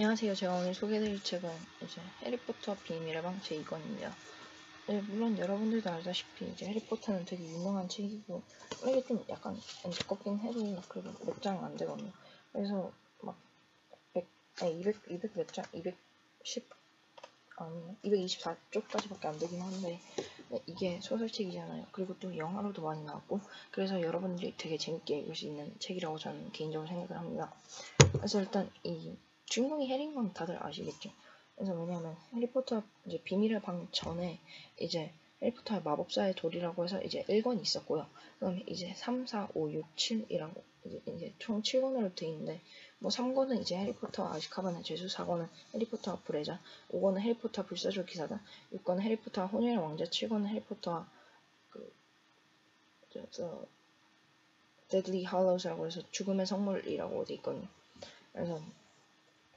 안녕하세요. 제가 오늘 소개해드릴 책은 이제 해리포터 비밀의 방 제2권입니다. 네, 물론 여러분들도 알다시피 이제 해리포터는 되게 유명한 책이고 이게 좀 약간 꺾긴 해도 그래도 몇 장 안 되거든요. 그래서 막 100, 아니 200, 200 몇 장, 210 아니요, 224쪽까지밖에 안 되긴 한데 네, 이게 소설책이잖아요. 그리고 또 영화로도 많이 나왔고 그래서 여러분들이 되게 재밌게 읽을 수 있는 책이라고 저는 개인적으로 생각을 합니다. 그래서 일단 이 주인공이 해리인 건 다들 아시겠죠? 그래서 왜냐면 해리포터 이제 비밀의 방 전에 이제 해리포터의 마법사의 돌이라고 해서 이제 1권이 있었고요. 그다음에 이제 3, 4, 5, 6, 7이라고 이제, 이제 총 7권으로 돼 있는데 뭐 3권은 이제 해리포터 아시카반의 죄수, 4권은 해리포터와 불의자, 5권은 해리포터 불사조 기사다, 6권은 해리포터와 혼혈의 왕자, 7권은 해리포터와 그 저, 저 데드리 할로우스라고 해서 죽음의 성물이라고 돼 있거든요. 그래서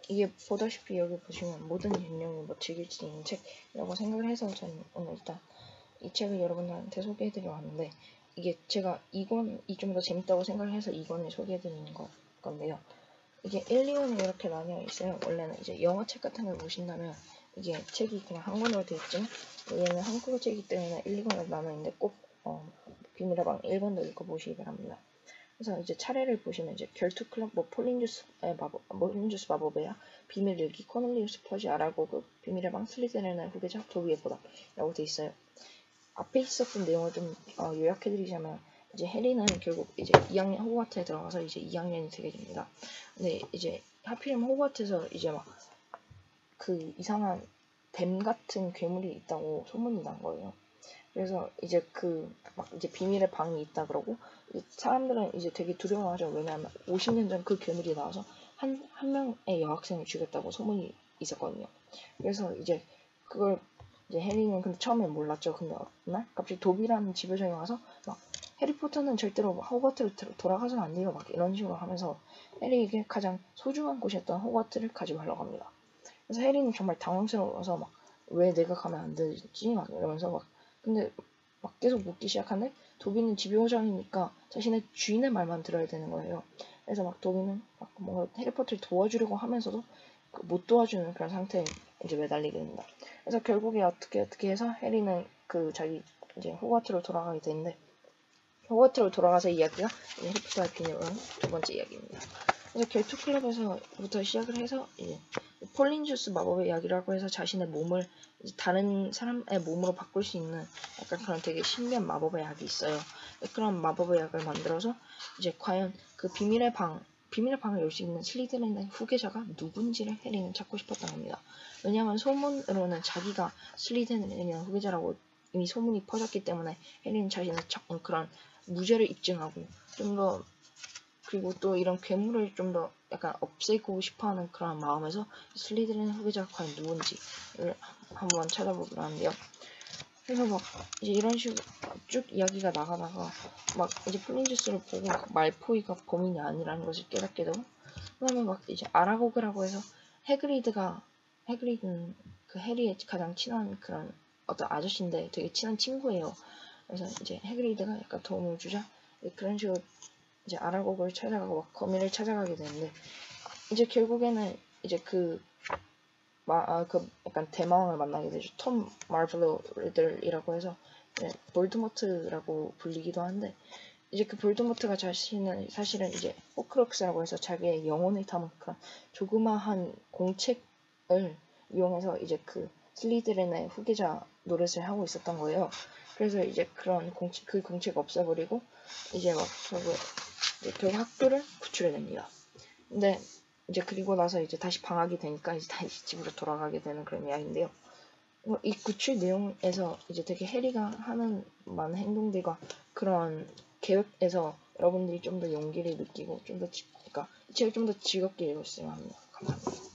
이게 보다시피 여기 보시면 모든 인용이 뭐 즐길 수 있는 책이라고 생각을 해서 저는 오늘 일단 이 책을 여러분들한테 소개해드려 왔는데 이게 제가 2권이 좀 더 재밌다고 생각을 해서 2권을 소개해드리는 거, 건데요. 이게 1, 2권이 이렇게 나뉘어 있어요. 원래는 이제 영어 책 같은 걸 보신다면 이게 책이 그냥 한 권으로 되어 있지만 얘는 한국어 책이기 때문에 1, 2권으로 나눠 있는데 꼭 어, 비밀의 방 1권도 읽어보시기 바랍니다. 그래서 이제 차례를 보시면 이제 결투 클럽, 뭐 폴린주스의 마법, 폴린주스 마법이야, 비밀 일기, 코넬리우스 퍼지 아라고그, 비밀의 방 슬리데렌의 후계자, 도비의 보답이라고 돼 있어요. 앞에 있었던 내용을 좀 어, 요약해드리자면 이제 해리는 결국 이제 2학년 호그와트에 들어가서 이제 2학년이 되게 됩니다. 근데 이제 하필이면 호그와트에서 이제 막 그 이상한 뱀 같은 괴물이 있다고 소문이 난 거예요. 그래서 이제 그 막 이제 비밀의 방이 있다 그러고 사람들은 이제 되게 두려워하죠. 왜냐하면 50년 전 그 괴물이 나와서 한, 한 명의 여학생을 죽였다고 소문이 있었거든요. 그래서 이제 그걸 이제 해리는 근데 처음에 몰랐죠. 근데 어느 날 갑자기 도비라는 지배자이 와서 막 해리포터는 절대로 호거트를 돌아가서는 안 돼요. 막 이런 식으로 하면서 해리에게 가장 소중한 곳이었던 호거트를 가지고 가려고 합니다. 그래서 해리는 정말 당황스러워서 막 왜 내가 가면 안 되지? 막 이러면서 막 근데 막 계속 묻기 시작하는데 도비는 집요호장이니까 자신의 주인의 말만 들어야 되는 거예요. 그래서 막 도비는 막 뭔가 해리포터를 도와주려고 하면서도 그못 도와주는 그런 상태에 이제 매달리게 됩니다. 그래서 결국에 어떻게 어떻게 해서 해리는 그 자기 이제 호가트로 돌아가게 되는데 호가트로 돌아가서 이야기가 해리포터의 비밀은 두 번째 이야기입니다. 그래서 결투 클럽에서부터 시작을 해서 이제 폴린주스 마법의 약이라고 해서 자신의 몸을 다른 사람의 몸으로 바꿀 수 있는 약간 그런 되게 신비한 마법의 약이 있어요. 그런 마법의 약을 만들어서 이제 과연 그 비밀의 방, 비밀의 방을 열 수 있는 슬리드린의 후계자가 누군지를 해리는 찾고 싶었던 겁니다. 왜냐하면 소문으로는 자기가 슬리드린의 후계자라고 이미 소문이 퍼졌기 때문에 해리는 자신의 그런 무죄를 입증하고 좀더 그리고 또 이런 괴물을 좀 더 약간 없애고 싶어하는 그런 마음에서 슬리드린 후계자가 과연 누군지를 한번 찾아보기로 하는데요. 그래서 막 이제 이런 식으로 쭉 이야기가 나가다가 막 이제 플린주스를 보고 말포이가 범인이 아니라는 것을 깨닫게 되고 그다음에 막 이제 아라고그라고 해서 해그리드가 해그리드는 그 해리의 가장 친한 그런 어떤 아저씨인데 되게 친한 친구예요. 그래서 이제 해그리드가 약간 도움을 주자 그런 식으로 이제 아라곡을 찾아가고 막 거미를 찾아가게 되는데 이제 결국에는 이제 그, 마, 아, 그 약간 대마왕을 만나게 되죠. 톰 마블로 리들이라고 해서 네, 볼드모트라고 불리기도 한데 이제 그 볼드모트가 자신은 사실은 이제 호크록스라고 해서 자기의 영혼을 담은 그런 조그마한 공책을 이용해서 이제 그 슬리드렌의 후계자 노릇을 하고 있었던 거예요. 그래서 이제 그런 공책, 그 공책 없애버리고 이제 막 결국 결국 학교를 구출해냅니다. 근데 이제 그리고 나서 이제 다시 방학이 되니까 이제 다시 집으로 돌아가게 되는 그런 이야기인데요. 뭐이 구출 내용에서 이제 되게 해리가 하는 많은 행동들과 그런 계획에서 여러분들이 좀 더 용기를 느끼고 좀 더, 그러니까 이 책을 좀 더 즐겁게 읽었으면 합니다. 감사합니다.